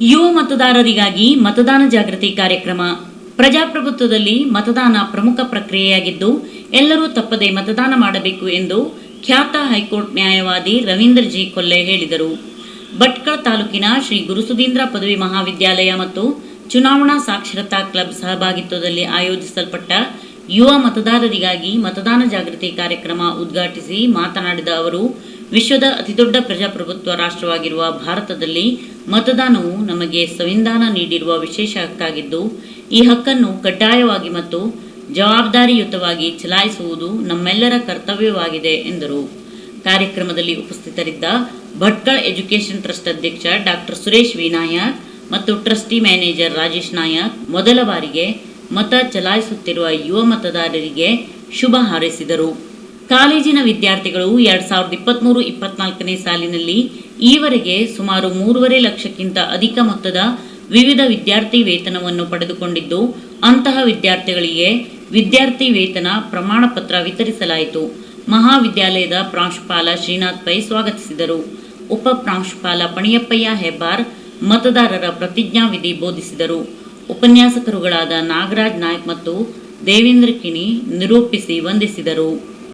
ಯುವ ಮತದಾರರಿಗಾಗಿ ಮತದಾನ ಜಾಗೃತಿ ಕಾರ್ಯಕ್ರಮ. ಪ್ರಜಾಪ್ರಭುತ್ವದಲ್ಲಿ ಮತದಾನ ಪ್ರಮುಖ ಪ್ರಕ್ರಿಯೆಯಾಗಿದ್ದು, ಎಲ್ಲರೂ ತಪ್ಪದೆ ಮತದಾನ ಮಾಡಬೇಕು ಎಂದು ಖ್ಯಾತ ಹೈಕೋರ್ಟ್ ನ್ಯಾಯವಾದಿ ರವೀಂದ್ರ ಜಿ. ಕೊಲ್ಲೆ ಹೇಳಿದರು. ಭಟ್ಕಳ ತಾಲೂಕಿನ ಶ್ರೀ ಗುರುಸುಧೀಂದ್ರ ಪದವಿ ಮಹಾವಿದ್ಯಾಲಯ ಮತ್ತು ಚುನಾವಣಾ ಸಾಕ್ಷರತಾ ಕ್ಲಬ್ ಸಹಭಾಗಿತ್ವದಲ್ಲಿ ಆಯೋಜಿಸಲ್ಪಟ್ಟ ಯುವ ಮತದಾರರಿಗಾಗಿ ಮತದಾನ ಜಾಗೃತಿ ಕಾರ್ಯಕ್ರಮ ಉದ್ಘಾಟಿಸಿ ಮಾತನಾಡಿದ ಅವರು ವಿಶ್ವದ ಅತಿದೊಡ್ಡ ಪ್ರಜಾಪ್ರಭುತ್ವ ರಾಷ್ಟ್ರವಾಗಿರುವ ಭಾರತದಲ್ಲಿ ಮತದಾನವು ನಮಗೆ ಸಂವಿಧಾನ ನೀಡಿರುವ ವಿಶೇಷ ಹಕ್ಕಾಗಿದ್ದು, ಈ ಹಕ್ಕನ್ನು ಕಡ್ಡಾಯವಾಗಿ ಮತ್ತು ಜವಾಬ್ದಾರಿಯುತವಾಗಿ ಚಲಾಯಿಸುವುದು ನಮ್ಮೆಲ್ಲರ ಕರ್ತವ್ಯವಾಗಿದೆ, ಎಂದರು. ಕಾರ್ಯಕ್ರಮದಲ್ಲಿ ಉಪಸ್ಥಿತರಿದ್ದ ಭಟ್ಕಳ ಎಜುಕೇಷನ್ ಟ್ರಸ್ಟ್ ಅಧ್ಯಕ್ಷ ಡಾಕ್ಟರ್ ಸುರೇಶ್ ವಿ. ನಾಯಕ್ ಮತ್ತು ಟ್ರಸ್ಟಿ ಮ್ಯಾನೇಜರ್ ರಾಜೇಶ್ ನಾಯಕ್ ಮೊದಲ ಬಾರಿಗೆ ಮತ ಚಲಾಯಿಸುತ್ತಿರುವ ಯುವ ಮತದಾರರಿಗೆ ಶುಭ ಹಾರೈಸಿದರು. ಕಾಲೇಜಿನ ವಿದ್ಯಾರ್ಥಿಗಳು ಎರಡ್ ಸಾವಿರದ ಇಪ್ಪತ್ತ್ಮೂರು ಇಪ್ಪತ್ನಾಲ್ಕನೇ ಸಾಲಿನಲ್ಲಿ ಈವರೆಗೆ ಸುಮಾರು ಮೂರುವರೆ ಲಕ್ಷಕ್ಕಿಂತ ಅಧಿಕ ಮೊತ್ತದ ವಿವಿಧ ವಿದ್ಯಾರ್ಥಿ ವೇತನವನ್ನು ಪಡೆದುಕೊಂಡಿದ್ದು, ಅಂತಹ ವಿದ್ಯಾರ್ಥಿಗಳಿಗೆ ವಿದ್ಯಾರ್ಥಿ ವೇತನ ಪ್ರಮಾಣ ಪತ್ರ ವಿತರಿಸಲಾಯಿತು. ಮಹಾವಿದ್ಯಾಲಯದ ಪ್ರಾಂಶುಪಾಲ ಶ್ರೀನಾಥ್ ಪೈ ಸ್ವಾಗತಿಸಿದರು. ಉಪ ಪ್ರಾಂಶುಪಾಲ ಪಣಿಯಪ್ಪಯ್ಯ ಹೆಬ್ಬಾರ್ ಮತದಾರರ ಪ್ರತಿಜ್ಞಾವಿಧಿ ಬೋಧಿಸಿದರು. ಉಪನ್ಯಾಸಕರುಗಳಾದ ನಾಗರಾಜ್ ನಾಯ್ಕ್ ಮತ್ತು ದೇವೇಂದ್ರ ಕಿಣಿ ನಿರೂಪಿಸಿ ವಂದಿಸಿದರು.